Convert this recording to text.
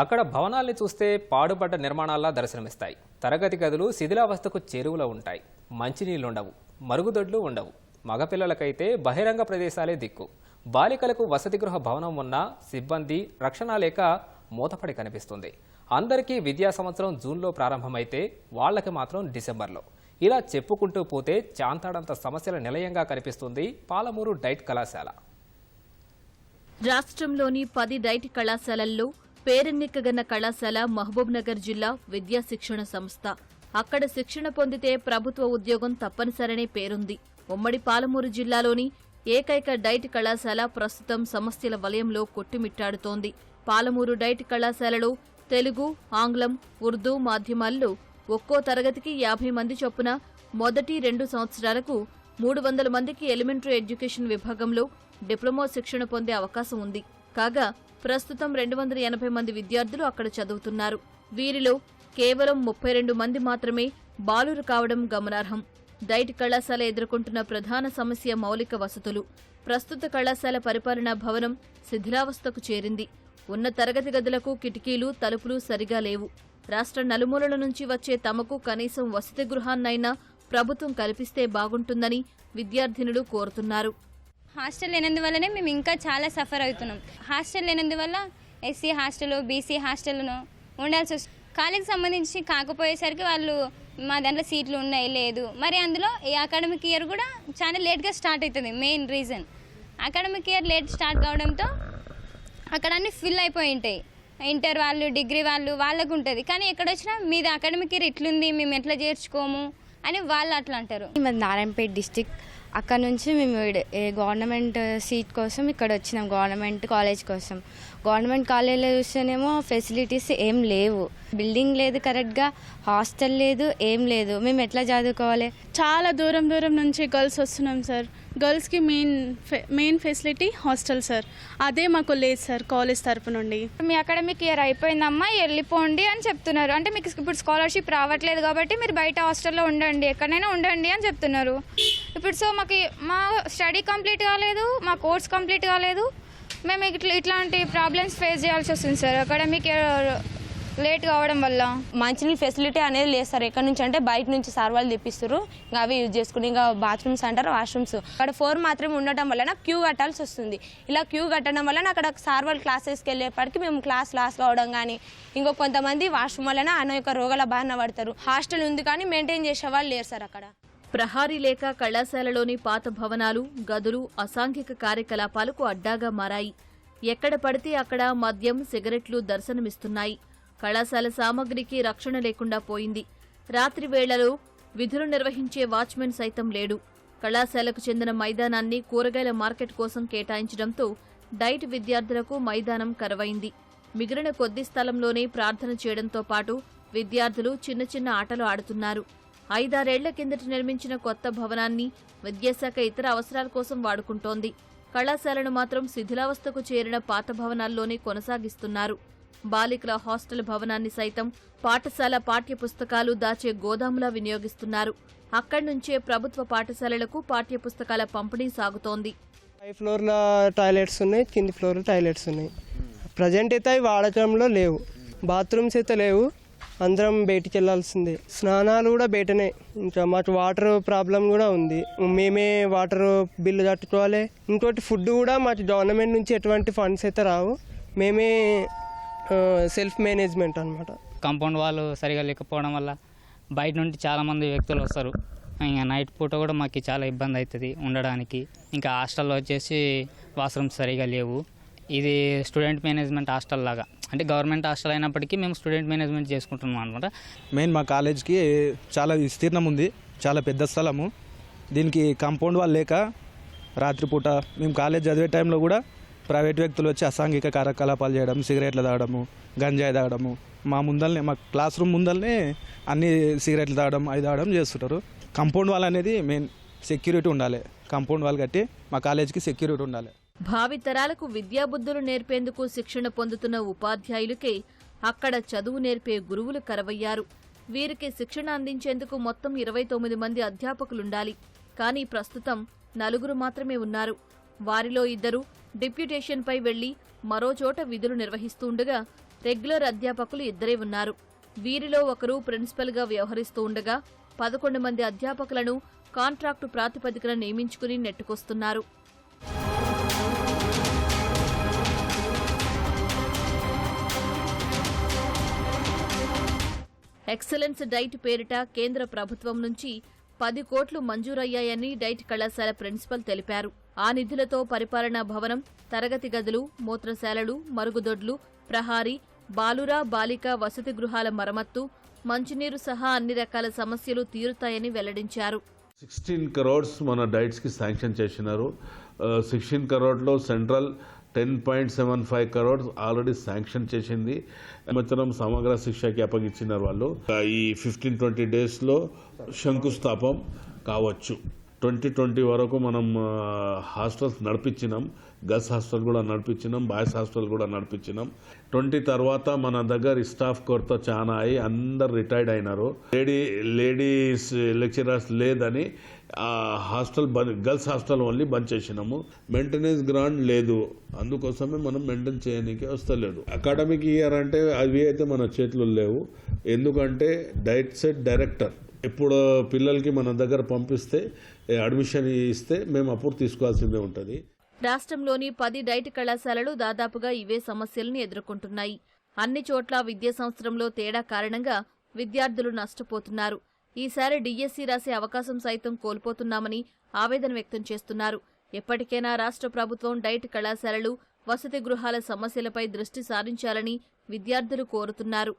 అక్కడ భవనాల్ని చూస్తే పాడుపడ్డ నిర్మాణాల్లా దర్శనమిస్తాయి. తరగతి గదులు శిథిలావస్థకు చేరువలో ఉంటాయి. మంచినీళ్ళుండవు మరుగుదొడ్లు ఉండవు. మగపిల్లలకైతే బహిరంగ ప్రదేశాలే దిక్కు. బాలికలకు వసతి గృహ భవనం ఉన్నా సిబ్బంది రక్షణ లేక మూతపడి కనిపిస్తుంది. అందరికీ విద్యా సంవత్సరం జూన్లో ప్రారంభమైతే వాళ్ళకి మాత్రం డిసెంబర్లో. ఇలా చెప్పుకుంటూ పోతే చాంతాడంత సమస్యల నిలయంగా కనిపిస్తుంది పాలమూరు డైట్ కళాశాల. రాష్ట్రంలోని పది డైట్ కళాశాలల్లో పేరెన్నికగన్న కళాశాల మహబూబ్నగర్ జిల్లా విద్యా శిక్షణ సంస్థ. అక్కడ శిక్షణ పొందితే ప్రభుత్వ ఉద్యోగం తప్పనిసరనే పేరుంది. ఉమ్మడి పాలమూరు జిల్లాలోని ఏకైక డైట్ కళాశాల ప్రస్తుతం సమస్యల వలయంలో కొట్టుమిట్టాడుతోంది. పాలమూరు డైట్ కళాశాలలో తెలుగు ఆంగ్లం ఉర్దూ మాధ్యమాల్లో ఒక్కో తరగతికి యాభై మంది చొప్పున మొదటి రెండు సంవత్సరాలకు మూడు వందల మందికి ఎలిమెంటరీ ఎడ్యుకేషన్ విభాగంలో డిప్లొమా శిక్షణ పొందే అవకాశం ఉంది. కాగా ప్రస్తుతం రెండు వందల ఎనభై మంది విద్యార్థులు అక్కడ చదువుతున్నారు. వీరిలో కేవలం ముప్పై రెండు మంది మాత్రమే బాలురు కావడం గమనార్హం. డైట్ కళాశాల ఎదుర్కొంటున్న ప్రధాన సమస్య మౌలిక వసతులు. ప్రస్తుత కళాశాల పరిపాలనా భవనం శిథిలావస్థకు చేరింది. ఉన్న తరగతి గదులకు కిటికీలు తలుపులు సరిగా లేవు. రాష్ట్ర నలుమూలల నుంచి వచ్చే తమకు కనీసం వసతి గృహాన్నైనా ప్రభుత్వం కల్పిస్తే బాగుంటుందని విద్యార్థినులు కోరుతున్నారు. హాస్టల్ లేనందువల్లనే మేము ఇంకా చాలా సఫర్ అవుతున్నాం. హాస్టల్ లేనందువల్ల ఎస్సీ హాస్టల్ బీసీ హాస్టల్ను ఉండాల్సి వస్తుంది కాలేజీకి సంబంధించి కాకపోయేసరికి వాళ్ళు మా దాంట్లో సీట్లు ఉన్నాయి లేదు. మరి అందులో ఈ అకాడమిక్ ఇయర్ కూడా చాలా లేట్గా స్టార్ట్ అవుతుంది main reason. Academic year late start కావడంతో అక్కడ అన్ని ఫిల్ అయిపోయి ఉంటాయి. ఇంటర్ వాళ్ళు డిగ్రీ వాళ్ళు వాళ్ళకు ఉంటుంది. కానీ ఎక్కడ వచ్చినా మీది అకాడమిక్ ఇయర్ ఇట్లుంది మేము ఎట్లా చేర్చుకోము అని వాళ్ళు అట్లా అంటారు. నారాయణపేట డిస్టిక్ అక్కడ నుంచి మేము ఏ గవర్నమెంట్ సీట్ కోసం ఇక్కడ వచ్చినాం గవర్నమెంట్ కాలేజ్ కోసం. గవర్నమెంట్ కాలేజీలో చూస్తేనేమో ఫెసిలిటీస్ ఏం లేవు. బిల్డింగ్ లేదు కరెక్ట్గా హాస్టల్ లేదు ఏం లేదు. మేము ఎట్లా చదువుకోవాలి? చాలా దూరం దూరం నుంచి గర్ల్స్ వస్తున్నాం సార్. గర్ల్స్కి main main facility hostel sir. అదే మాకు లేదు సార్ కాలేజ్ తరపు నుండి. మీ అకాడమిక్ ఇయర్ అయిపోయిందమ్మా వెళ్ళిపోండి అని చెప్తున్నారు. అంటే మీకు ఇప్పుడు స్కాలర్షిప్ రావట్లేదు కాబట్టి మీరు బయట హాస్టల్లో ఉండండి ఎక్కడైనా ఉండండి అని చెప్తున్నారు. ఇప్పుడు సో మాకు మా స్టడీ కంప్లీట్ కాలేదు మా కోర్స్ కంప్లీట్ కాలేదు. మేము ఇట్లా ఇట్లాంటి ప్రాబ్లమ్స్ ఫేస్ చేయాల్సి వస్తుంది సార్. అకాడమిక్ లేట్ కావడం వల్ల. మంచినీళ్ళ ఫెసిలిటీ అనేది లేదు సార్. ఎక్కడి నుంచి అంటే బయట నుంచి సార్ వాళ్ళు తెప్పిస్తారు ఇంకా అవి యూజ్ చేసుకుని ఇంకా బాత్రూమ్స్ అంటారు వాష్రూమ్స్. అక్కడ ఫోర్ మాత్రమే ఉండటం వలన క్యూ కట్టాల్సి వస్తుంది. ఇలా క్యూ కట్టడం వలన అక్కడ సార్ వాళ్ళు క్లాసెస్కి వెళ్ళేప్పటికి మేము క్లాస్ లాస్ కావడం కానీ ఇంకో కొంతమంది వాష్రూమ్ వలన అనేక రోగాల బారిన పడతారు. హాస్టల్ ఉంది కానీ మెయింటైన్ చేసే వాళ్ళు లేరు సార్ అక్కడ. ప్రహారీ లేక కళాశాలలోని పాత భవనాలు గదులు అసాంఘిక కార్యకలాపాలకు అడ్డాగా మారాయి. ఎక్కడ పడితే అక్కడ మద్యం సిగరెట్లు దర్శనమిస్తున్నాయి. కళాశాల సామగ్రికి రక్షణ లేకుండా పోయింది. రాత్రి వేళలో విధులు నిర్వహించే వాచ్మెన్ సైతం లేడు. కళాశాలకు చెందిన మైదానాన్ని కూరగాయల మార్కెట్ కోసం కేటాయించడంతో డైట్ విద్యార్థులకు మైదానం కరవైంది. మిగిలిన కొద్ది స్థలంలోనే ప్రార్థన చేయడంతో పాటు విద్యార్థులు చిన్న చిన్న ఆటలు ఆడుతున్నారు. ఐదారేళ్ళ కిందట నిర్మించిన కొత్త భవనాన్ని విద్యాశాఖ ఇతర అవసరాల కోసం వాడుకుంటోంది. కళాశాలను మాత్రం శిథిలావస్థకు చేరిన పాత భవనాల్లోనే కొనసాగిస్తున్నారు. బాలికల హాస్టల్ భవనాన్ని సైతం పాఠశాల పాఠ్య పుస్తకాలు దాచే గోదాములా వినియోగిస్తున్నారు. అక్కడి నుంచే ప్రభుత్వ పాఠశాలలకు పాఠ్య పుస్తకాల పంపిణీ సాగుతోంది. పై ఫ్లోర్ల టాయిలెట్స్ ఉన్నాయి కింది ఫ్లోర్ టాయిలెట్స్ ఉన్నాయి. ప్రజెంట్ అయితే అవి వాడకంలో లేవు. బాత్రూమ్స్ అయితే లేవు. అందరం బయటికి వెళ్ళాల్సిందే. స్నానాలు కూడా బయటనే. ఇంకా మాకు వాటర్ ప్రాబ్లం కూడా ఉంది. మేమే వాటర్ బిల్లు కట్టుకోవాలి. ఇంకోటి ఫుడ్ కూడా మాకు గవర్నమెంట్ నుంచి ఎటువంటి ఫండ్స్ అయితే రావు. మేమే సెల్ఫ్ మేనేజ్మెంట్ అనమాట కాంపౌండ్ వాళ్ళు సరిగా లేకపోవడం వల్ల బయట నుండి చాలామంది వ్యక్తులు వస్తారు. ఇంకా నైట్ పూట కూడా మాకు చాలా ఇబ్బంది అవుతుంది ఉండడానికి. ఇంకా హాస్టల్లో వచ్చేసి వాష్రూమ్స్ సరిగా లేవు. ఇది స్టూడెంట్ మేనేజ్మెంట్ హాస్టల్ లాగా. అంటే గవర్నమెంట్ హాస్టల్ అయినప్పటికీ మేము స్టూడెంట్ మేనేజ్మెంట్ చేసుకుంటున్నాం అనమాట మెయిన్ మా కాలేజ్కి చాలా విస్తీర్ణం ఉంది చాలా పెద్ద స్థలము. దీనికి కాంపౌండ్ వాళ్ళు లేక రాత్రిపూట మేము కాలేజ్ చదివే టైంలో కూడా ప్రైవేట్ వ్యక్తులు వచ్చి అసాంఘిక కార్యకలాపాలు చేయడం సిగరెట్లు తాగడము గంజాయి తాగడము మా ముందల్నే మా క్లాస్ రూమ్ ముందల్నే అన్ని సిగరెట్లు తాగడం అవి తాగడం చేస్తుంటారు. కంపౌండ్ వాల్ అనేది మెయిన్ సెక్యూరిటీ ఉండాలి. కాంపౌండ్ వాల్ కట్టి మా కాలేజ్కి సెక్యూరిటీ ఉండాలి. భావితరాలకు విద్యాబుద్ధులు నేర్పేందుకు శిక్షణ పొందుతున్న ఉపాధ్యాయులకే అక్కడ చదువు నేర్పే గురువులు కరవయ్యారు. వీరికి శిక్షణ అందించేందుకు మొత్తం ఇరవై తొమ్మిది మంది అధ్యాపకులుండాలి. కానీ ప్రస్తుతం నలుగురు మాత్రమే ఉన్నారు. వారిలో ఇద్దరు డిప్యూటేషన్పై వెళ్ళి మరోచోట విధులు నిర్వహిస్తుండగా రెగ్యులర్ అధ్యాపకులు ఇద్దరే ఉన్నారు. వీరిలో ఒకరు ప్రిన్సిపల్గా వ్యవహరిస్తూ ఉండగా పదకొండు మంది అధ్యాపకులను కాంట్రాక్టు ప్రాతిపదికన నియమించుకుని నెట్టుకొస్తున్నారు. ఎక్సలెన్స్ డైట్ పేరిట కేంద్ర ప్రభుత్వం నుంచి పది కోట్లు మంజూరయ్యాయని డైట్ కళాశాల ప్రిన్సిపల్ తెలిపారు. ఆ నిధులతో పరిపాలనా భవనం తరగతి గదులు మూత్రశాలలు మరుగుదొడ్లు ప్రహారీ బాలురా బాలిక వసతి గృహాల మరమ్మత్తు మంచినీరు సహా అన్ని రకాల సమస్యలు తీరుతాయని వెల్లడించారు. సిక్స్టీన్ కరోడ్స్ మన డైట్స్కి శాంక్షన్ చేసినారు. Sixteen కరోడ్లో central ten point seven five crores already sanction చేసింది. సంవత్సరం సమగ్ర శిక్షకి అప్పగించినారు వాళ్ళు. ఈ ఫిఫ్టీన్ ట్వంటీ డేస్లో శంకుస్థాపం కావచ్చు. ట్వంటీ ట్వంటీ వరకు మనం హాస్టల్స్ నడిపించినాం. గర్ల్స్ హాస్టల్ కూడా నడిపించినాం బాయ్స్ హాస్టల్ కూడా నడిపించినాం. ట్వంటీ తర్వాత మన దగ్గర స్టాఫ్ కొరత చాలా అయి అందరు రిటైర్డ్ అయినారు. లేడీ లేడీస్ లెక్చరర్స్ లేదని ఆ హాస్టల్ బంద్ గర్ల్స్ హాస్టల్ ఓన్లీ బంద్ చేసినాము. మెయింటెనెన్స్ గ్రాండ్ లేదు. అందుకోసమే మనం మెయింటైన్ చేయడానికి వస్తలేదు. అకాడమిక్ ఇయర్ అంటే అవి అయితే మన చేతులు లేవు. ఎందుకంటే డైట్ సెట్ డైరెక్టర్ ఇప్పుడు పిల్లలకి మన దగ్గర పంపిస్తే అడ్మిషన్ ఇస్తే మేము అప్పుడు తీసుకోవాల్సిందే ఉంటుంది. రాష్ట్రంలోని పది డైట్ కళాశాలలు దాదాపుగా ఇవే సమస్యలను ఎదుర్కొంటున్నాయి. అన్ని చోట్ల విద్యా సంవత్సరంలో తేడా కారణంగా విద్యార్థులు నష్టపోతున్నారు. ఈసారి డిఎస్సి రాసే అవకాశం సైతం కోల్పోతున్నామని ఆవేదన వ్యక్తం చేస్తున్నారు. ఎప్పటికైనా రాష్ట్ర ప్రభుత్వం డైట్ కళాశాలలు వసతి గృహాల సమస్యలపై దృష్టి సారించాలని విద్యార్థులు కోరుతున్నారు.